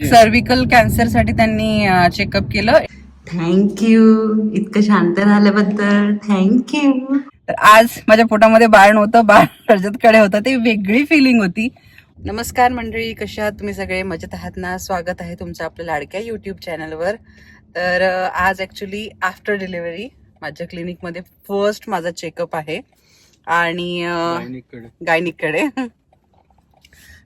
Cervical कॅन्सरसाठी त्यांनी checkup केलं. Thank you इतकं शांत राहिल्याबद्दल थँक्यू तर आज माझ्या पोटामध्ये बाळ नव्हतं बाळ रजतकडे होतं ते वेगळी फिलिंग होती. नमस्कार मंडळी कशा आहात तुम्ही सगळे? मजेत आहात ना? स्वागत आहे तुमचं आपल्या लाडक्या युट्यूब चॅनलवर तर आज ॲक्च्युली आफ्टर डिलिव्हरी माझ्या क्लिनिकमध्ये फर्स्ट माझा चेकअप आहे. आणि गायनिककडे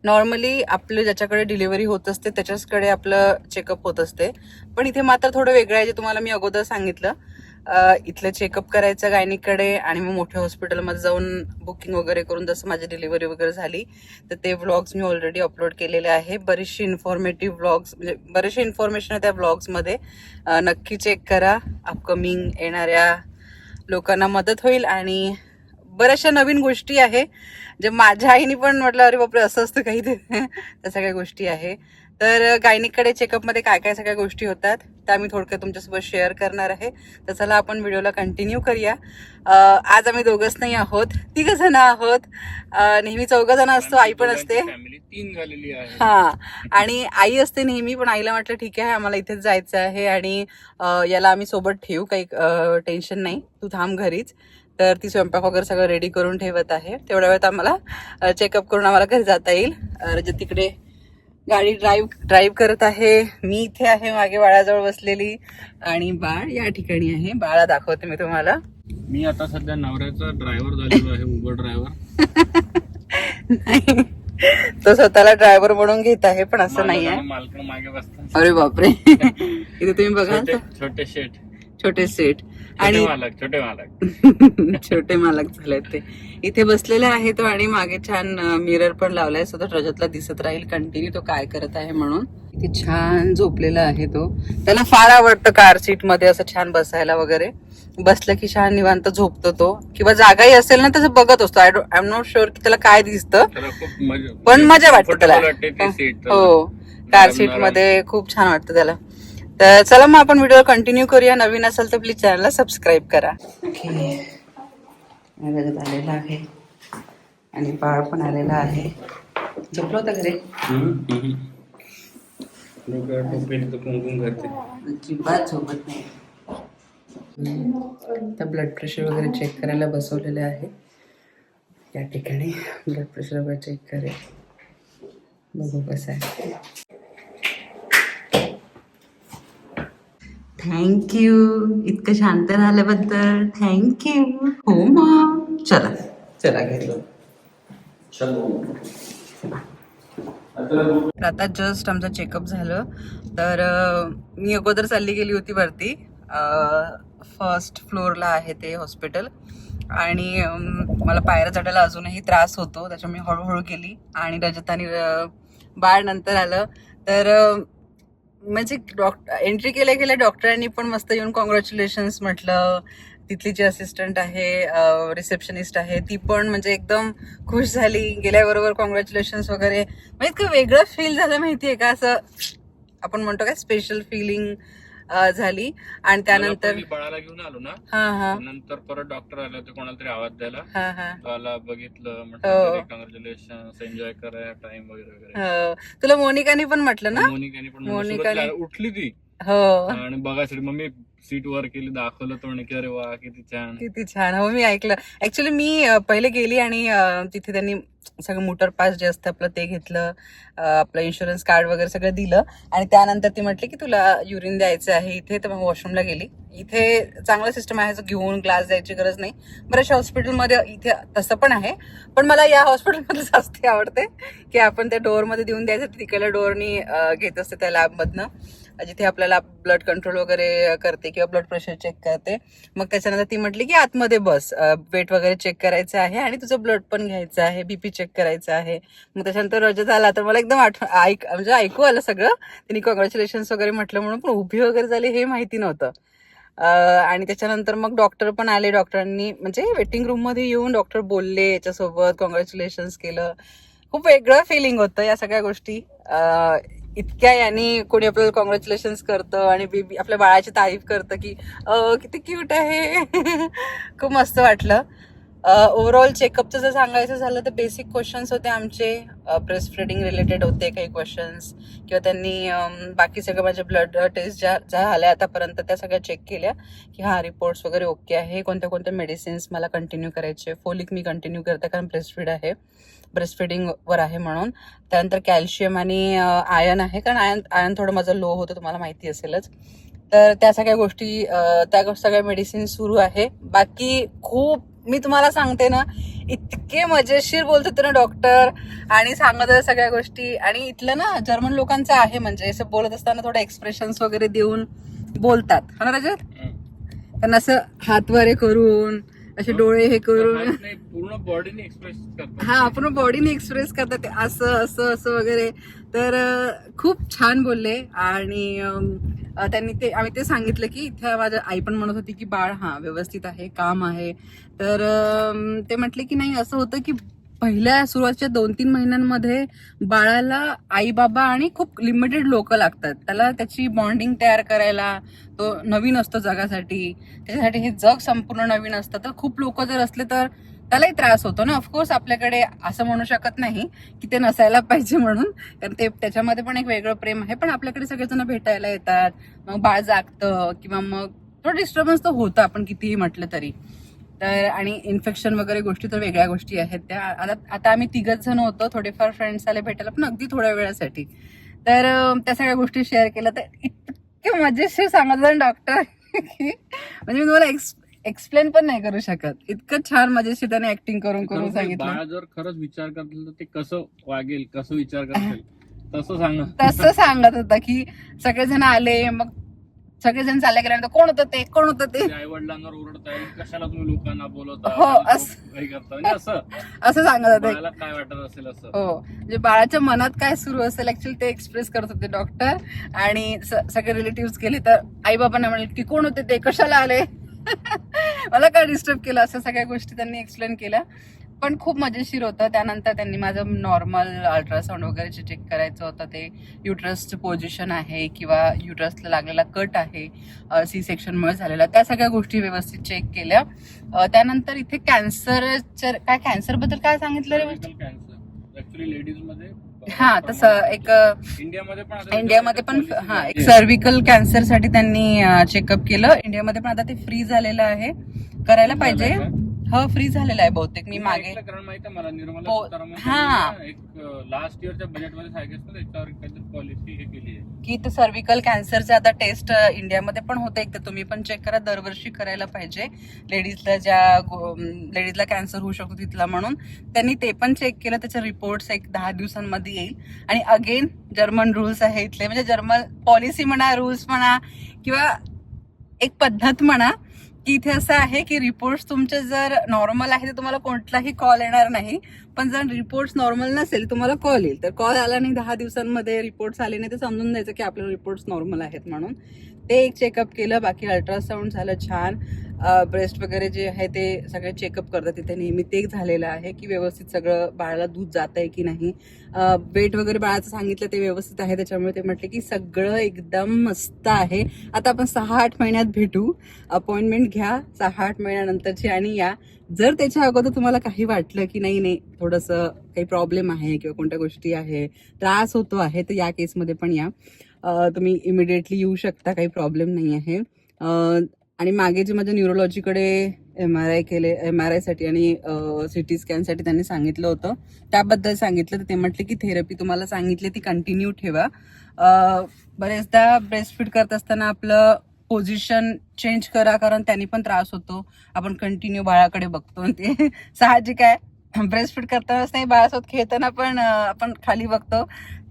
नॉर्मली आपलं ज्याच्याकडे डिलिव्हरी होत असते त्याच्याचकडे आपलं चेकअप होत असते. पण इथे मात्र थोडं वेगळं आहे जे तुम्हाला मी अगोदर सांगितलं. इथलं चेकअप करायचं गायनीकडे आणि मग मोठ्या हॉस्पिटलमध्ये जाऊन बुकिंग वगैरे करून जसं माझी डिलिव्हरी वगैरे झाली तर ते व्लॉग्स मी ऑलरेडी अपलोड केलेले आहे. बरीचशी इन्फॉर्मेटिव्ह व्लॉग्स म्हणजे बरेचसे इन्फॉर्मेशन आहे त्या व्लॉग्समध्ये नक्की चेक करा. अपकमिंग येणाऱ्या लोकांना मदत होईल आणि बऱ्याचशा नवीन गोष्टी आहे. जे माझ्या आईने पण म्हटलं अरे बापरे असं असतं काही ते. त्या सगळ्या गोष्टी आहे. तर गायनिककडे चेकअपमध्ये काय काय सगळ्या गोष्टी होतात त्या मी थोडक्यात तुमच्यासोबत शेअर करणार आहे. तर चला आपण व्हिडिओला कंटिन्यू करूया. आज आम्ही दोघंच नाही आहोत तिघ जण आहोत नेहमी चौघ जण असतो आई पण असते. तीन झालेली हा आणि आई असते नेहमी पण आईला म्हटलं ठीक आहे आम्हाला इथेच जायचं आहे आणि याला आम्ही सोबत ठेवू काही टेन्शन नाही. तू थांब घरीच. तर ती स्वयंपाक वगैरे सगळं रेडी करून ठेवत आहे. तेवढ्या वेळात आम्हाला चेकअप करून आम्हाला घरी जाता येईल. तिकडे गाडी ड्राईव्ह ड्राईव्ह करत आहे. मी इथे आहे मागे बाळाजवळ बसलेली आणि बाळ या ठिकाणी आहे. बाळा दाखवते मी तुम्हाला. मी आता सध्या नवऱ्याचा ड्रायव्हर झालेलो आहे उबर ड्रायव्हर नाही. तो स्वतःला ड्रायव्हर म्हणून घेत आहे पण असं नाही आहे मागे बसतात. अरे बापरे. इथे तुम्ही बघा. छोटे शेट छोटे सेट छोटे आणि मालक छोटे मालक. छोटे मालक झाले ते. इथे बसलेले आहे तो आणि मागे छान मिरर पण लावलाय सो तो रजतला दिसत राहील कंटिन्यू तो काय करत आहे म्हणून. इथे छान झोपलेला आहे तो. त्याला फार आवडतं कार सीटमध्ये असं छान बसायला वगैरे. बसलं की छान निवांत झोपतो तो. किंवा जागाही असेल ना तसं बघत असतो. आय एम नॉट शुअर की त्याला काय दिसतं. पण मजा वाटते त्याला. हो. कार सीटमध्ये खूप छान वाटतं त्याला. तर चला मग आपण व्हिडिओ कंटिन्यू करूया. नवीन असेल तर प्लीज चॅनलला सबस्क्राईब करा. आलेला आहे. आणि बाळ पण आलेला आहे. झोपलो होता घरी? अजिबात झोपत नाही. तर ब्लड प्रेशर वगैरे चेक करायला बसवलेले आहे. या ठिकाणी ब्लड प्रेशर वगैरे चेक करेल. बघू कसं आहे. थँक्यू इतकं शांत राहिल्याबद्दल थँक्यू हो मग चला. चला घरी तर आता जस्ट आमचं चेकअप झालं. तर मी अगोदर चालली गेली होती वरती. फर्स्ट फ्लोअरला आहे ते हॉस्पिटल आणि मला पायऱ्या चढायला अजूनही त्रास होतो. त्याच्यामुळे मी हळूहळू गेली. आणि रजतानी बाळ नंतर आलं. तर म्हणजे डॉक्टर एंट्री केल्या गेल्या डॉक्टरांनी पण मस्त येऊन कॉंग्रॅच्युलेशन्स म्हटलं. तिथली जी असिस्टंट आहे रिसेप्शनिस्ट आहे ती पण म्हणजे एकदम खुश झाली. गेल्याबरोबर कॉंग्रॅच्युलेशन्स वगैरे. म्हणजे इतकं वेगळं फील झालं माहितीये का? असं आपण म्हणतो काय स्पेशल फिलिंग झाली. आणि त्यानंतर बाळाला घेऊन आलो ना. हा हा. नंतर परत डॉक्टर आले होते कोणाला तरी आवाज द्यायला. हा हा. त्याला बघितलं हो. म्हटलं कॉंग्रॅच्युलेशन एन्जॉय करा टाइम वगैरे वगैरे. हो. तुला मोनिकाने पण म्हटलं ना? मोनिकाने पण मोनिकाने- उठली ती. हो. आणि बघायसाठी मग मी सीट वर केली दाखवलं तो म्हणे की अरे वा किती छान. किती छान. हो मी ऐकलं. ऍक्च्युली मी पहिले गेली आणि तिथे त्यांनी सगळं मोटर पास जे असतं आपलं ते घेतलं. आपलं इन्शुरन्स कार्ड वगैरे सगळं दिलं. आणि त्यानंतर ती म्हटली की तुला युरिन द्यायचं आहे इथे. तर मग वॉशरूमला गेली. इथे चांगलं सिस्टम आहे असं घेऊन ग्लास द्यायची गरज नाही. बऱ्याचशा हॉस्पिटलमध्ये इथे तसं पण आहे. पण मला या हॉस्पिटलमध्ये जास्त आवडते की आपण त्या डोअरमध्ये देऊन द्यायचं तिकडल्या डोअरनी घेत असते त्या लॅबमधनं जिथे आपल्याला ब्लड कंट्रोल वगैरे करते किंवा ब्लड प्रेशर चेक करते. मग त्याच्यानंतर ती म्हटली की आतमध्ये बस वेट वगैरे चेक करायचं आहे आणि तुझं ब्लड पण घ्यायचं आहे बीपी चेक करायचं आहे. मग त्याच्यानंतर रजत आला तर मला एकदम आठ ऐक म्हणजे ऐकू आलं सगळं. तिने कॉंग्रॅच्युलेशन्स वगैरे म्हटलं म्हणून पण उभी वगैरे झाली हे माहिती नव्हतं. आणि त्याच्यानंतर मग डॉक्टर पण आले. डॉक्टरांनी म्हणजे वेटिंग रूममध्ये येऊन डॉक्टर बोलले याच्यासोबत. कॉंग्रॅच्युलेशन्स केलं. खूप वेगळं फिलिंग होतं या सगळ्या गोष्टी. इतक्या यांनी कोणी आपल्याला कॉंग्रॅच्युलेशन करतं आणि बेबी आपल्या बाळाची तारीफ करतं की किती क्यूट आहे. खूप मस्त वाटलं. ओव्हरऑल चेकअपचं जर सांगायचं झालं तर बेसिक क्वेश्चन्स होते आमचे. ब्रेस्ट फिडिंग रिलेटेड होते काही क्वेश्चन्स किंवा त्यांनी बाकी सगळं माझ्या ब्लड टेस्ट ज्या ज्या झाल्या आतापर्यंत त्या सगळ्या चेक केल्या की हा रिपोर्ट्स वगैरे ओके आहे. कोणत्या कोणत्या मेडिसिन्स मला कंटिन्यू करायचे फोलिक मी कंटिन्यू करते कारण ब्रेस्ट फीड आहे. ब्रेस्ट फिडिंगवर आहे म्हणून. त्यानंतर कॅल्शियम आणि आयन आहे. कारण आयन आयन थोडं माझं लो होतं तुम्हाला माहिती असेलच. तर त्या सगळ्या गोष्टी त्या गो- सगळ्या मेडिसिन सुरू आहे. बाकी खूप मी तुम्हाला सांगते ना इतके मजेशीर बोलत होते ना डॉक्टर आणि सांगत होते सगळ्या गोष्टी. आणि इथलं ना जर्मन लोकांचं आहे म्हणजे असं बोलत असताना थोडं एक्सप्रेशन्स वगैरे देऊन बोलतात. हा ना रजत त्यांना असं हात वरे करून असे डोळे हे करून. पूर्ण बॉडीने एक्सप्रेस हा आपण बॉडीने एक्सप्रेस करतात असं असं असं वगैरे. तर खूप छान बोलले. आणि त्यांनी ते आम्ही ते सांगितलं की इथे माझ्या आई पण म्हणत होती की बाळ हा व्यवस्थित आहे काम आहे. तर ते म्हटले की नाही असं होतं की पहिल्या सुरुवातीच्या दोन तीन महिन्यांमध्ये बाळाला आई बाबा आणि खूप लिमिटेड लोक लागतात. त्याला त्याची बॉन्डिंग तयार करायला तो नवीन असतो जगासाठी. त्याच्यासाठी हे जग संपूर्ण नवीन असतं. तर खूप लोक जर असले तर त्यालाही त्रास होतो ना. ऑफकोर्स आपल्याकडे असं म्हणू शकत नाही की ते नसायला पाहिजे म्हणून. कारण ते त्याच्यामध्ये पण एक वेगळं प्रेम आहे. पण आपल्याकडे सगळेजण भेटायला येतात. मग बाळ जागतं किंवा मग थोडं डिस्टर्बन्स तर होतं आपण कितीही म्हटलं तरी. तर आणि इन्फेक्शन वगैरे गोष्टी तर वेगळ्या गोष्टी आहेत त्या. आता आता आम्ही तिघच जण होतो. थोडेफार फ्रेंड्स आले भेटायला पण अगदी थोड्या वेळासाठी. तर त्या सगळ्या गोष्टी शेअर केल्या. तर इतके मजेशीर सांगत डॉक्टर की म्हणजे मी तुम्हाला एक्स एक्सप्लेन पण नाही करू शकत. इतकं छान मजेशीर त्याने ऍक्टिंग करून करून सांगितलं. बाळ जर खरंच विचार करतील तर ते कसं वागेल कसं विचार करतील? तसं सांग. तसं सांगत होता की सगळेजण आले मग सगळेजण चालले गेल्यानंतर कोण होतं ते? कोण होतं ते? आई वडिलांवर कशाला तुम्ही लोकांना बोलवता? हो, असं- खूप काही करता. म्हणजे असं. असं सांगत होते. बाळाला काय वाटत असेल असं? हो. म्हणजे बाळाच्या मनात काय सुरू असेल ऍक्च्युली ते एक्सप्रेस करत होते डॉक्टर आणि स- सगळे रिलेटिव्ह गेले तर आई बाबांना म्हणले की कोण होते ते? कशाला आले? मला काय डिस्टर्ब केलं असं सगळ्या गोष्टी त्यांनी एक्सप्लेन केल्या. पण खूप मजेशीर होतं. त्यानंतर त्यांनी माझं नॉर्मल अल्ट्रासाऊंड वगैरे जे चेक करायचं होतं ते युट्रसचं पोझिशन आहे किंवा युट्रसला लागलेला कट आहे सी सेक्शनमुळे झालेला. त्या सगळ्या गोष्टी व्यवस्थित चेक केल्या. त्यानंतर इथे कॅन्सरच्या काय कॅन्सरबद्दल काय सांगितलं रे कॅन्सर ऍक्च्युली लेडीजमध्ये हा तसं एक इंडियामध्ये पण इंडियामध्ये हा एक आहे. सर्व्हिकल कॅन्सरसाठी त्यांनी चेकअप केलं इंडियामध्ये पण आता ते फ्री झालेलं आहे करायला पाहिजे? हो फ्री झालेलं आहे बहुतेक. मी मागे कारण माहिती आहे मला निर्मला हो, सीतारामन हा. त्यांनी ना एक लास्ट इयरच्या बजेटमध्ये सांगितलं काहीतरी पॉलिसी हे केली आहे. की ते सर्व्हिकल कॅन्सरचे आता टेस्ट इंडियामध्ये पण होते एक तर तुम्ही पण चेक करा. दरवर्षी करायला पाहिजे. लेडीजला ज्या लेडीजला कॅन्सर होऊ शकतो तिथला म्हणून. त्यांनी ते पण चेक केलं. त्याचे रिपोर्ट्स एक दहा दिवसांमध्ये येईल. आणि अगेन जर्मन रूल्स आहे इथले. म्हणजे जर्मन पॉलिसी म्हणा रूल्स म्हणा किंवा एक पद्धत म्हणा की इथे असं आहे की रिपोर्ट्स तुमचे जर नॉर्मल आहे तर तुम्हाला कोणताही कॉल येणार नाही. पण जर रिपोर्ट्स नॉर्मल नसेल तुम्हाला कॉल येईल. तर कॉल आला नाही दहा दिवसांमध्ये रिपोर्ट्स आले नाही तर समजून द्यायचं की आपले रिपोर्ट्स नॉर्मल आहेत म्हणून. ते एक चेकअप केलं बाकी अल्ट्रासाऊंड झालं छान. ब्रेस्ट वगैरे जे आहे ते सगळे चेकअप करतात. तिथे नेहमी ते एक झालेलं आहे की व्यवस्थित सगळं बाळाला दूध जात आहे की नाही. वेट वगैरे बाळाचं सांगितलं ते व्यवस्थित आहे. त्याच्यामुळे ते म्हटले की सगळं एकदम मस्त आहे. आता आपण सहा आठ महिन्यात भेटू. अपॉइंटमेंट घ्या सहा आठ महिन्यानंतरची आणि या. जर त्याच्या अगोदर तुम्हाला काही वाटलं की नाही नाही थोडंसं काही प्रॉब्लेम आहे किंवा कोणत्या गोष्टी आहे त्रास होतो आहे तर या केसमध्ये पण या. तुम्ही इमिडिएटली येऊ शकता काही प्रॉब्लेम नाही आहे. आणि मागे जे माझ्या न्यूरोलॉजीकडे एम आर आय केले एम आर आयसाठी आणि सी टी स्कॅनसाठी त्यांनी सांगितलं होतं. त्याबद्दल सांगितलं तर ते म्हटले की थेरपी तुम्हाला सांगितली ती कंटिन्यू ठेवा. बरेचदा ब्रेस्ट फीड करत असताना आपलं पोझिशन चेंज करा कारण त्यांनी पण त्रास होतो. आपण कंटिन्यू बाळाकडे बघतो आणि ते साहजिक आहे. ब्रेस्ट फीड करतानाच नाही बाळासोबत खेळताना पण आपण खाली बघतो.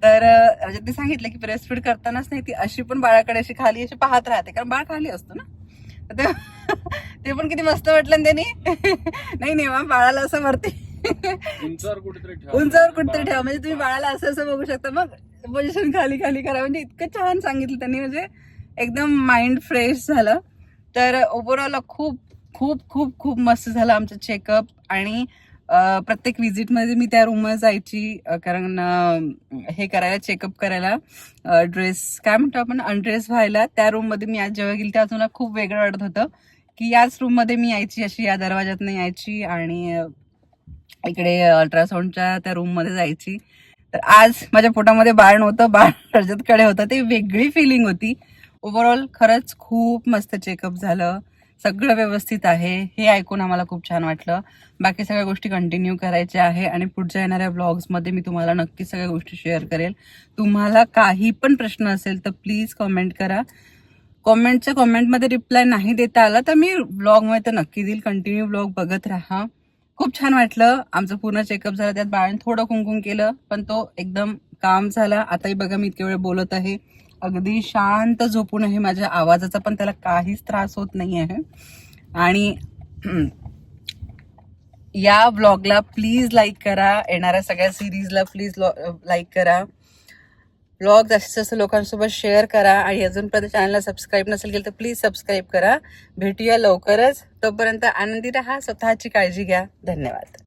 तर ते रजतने सांगितलं की ब्रेस्ट फीड करतानाच नाही ती अशी पण बाळाकडे अशी खाली अशी पाहत राहते. कारण बाळ खाली असतो ना. ते- पण किती मस्त वाटलं त्यांनी. नाही नाही मग बाळाला असं वरती उंचावर कुठेतरी ठेवा. उंचावर कुठतरी ठेवा. म्हणजे तुम्ही बाळाला असं असं बघू शकता. मग पोझिशन खाली खाली करा. म्हणजे इतकं छान सांगितलं त्यांनी. म्हणजे एकदम माइंड फ्रेश झालं. तर ओव्हरऑल खूप खूप खूप खूप मस्त झालं आमचं चेकअप आणि प्रत्येक विजिटमध्ये मी त्या रूमवर जायची कारण हे करायला चेकअप करायला ड्रेस काय म्हणतो आपण अनड्रेस व्हायला त्या रूममध्ये मी आज जेव्हा गेली तेव्हा मला खूप वेगळं वाटत होतं की याच रूममध्ये मी यायची अशी या दरवाज्यात यायची आणि इकडे अल्ट्रासाऊंडच्या त्या रूममध्ये जायची. तर आज माझ्या पोटामध्ये बाळ नव्हतं बाळ रजतकडे होतं ते वेगळी फिलिंग होती. ओव्हरऑल खरंच खूप मस्त चेकअप झालं. सगळं व्यवस्थित आहे. हे ऐकून आम्हाला खूप छान वाटलं. बाकी सगळ्या गोष्टी कंटिन्यू करायच्या आहे आणि पुढच्या येणाऱ्या ब्लॉग्समध्ये मी तुम्हाला नक्की सगळ्या गोष्टी शेअर करेल. तुम्हाला काही पण प्रश्न असेल तर प्लीज कमेंट करा. कॉमेंटच्या कॉमेंटमध्ये रिप्लाय नाही देता आला तर मी ब्लॉगमध्ये तर नक्की देईल. कंटिन्यू ब्लॉग बघत राहा. खूप छान वाटलं. आमचं पूर्ण चेकअप झालं. त्यात बाळाने थोडं कुंकुम केलं पण तो एकदम काम झाला. आताही बघा मी इतके वेळ बोलत आहे. अगदी शांत झोपून आहे माझ्या आवाजाचा पण त्याला काहीच त्रास होत नाही आहे आणि या ब्लॉगला प्लीज लाईक करा. येणाऱ्या सगळ्या सिरीजला प्लीज लाईक करा. ब्लॉग जास्तीत जास्त लोकांसोबत शेअर करा. आणि अजूनपर्यंत चॅनलला सबस्क्राईब नसेल केलं तर प्लीज सबस्क्राईब करा. भेटूया लवकरच. तोपर्यंत आनंदी राहा स्वतःची काळजी घ्या. धन्यवाद.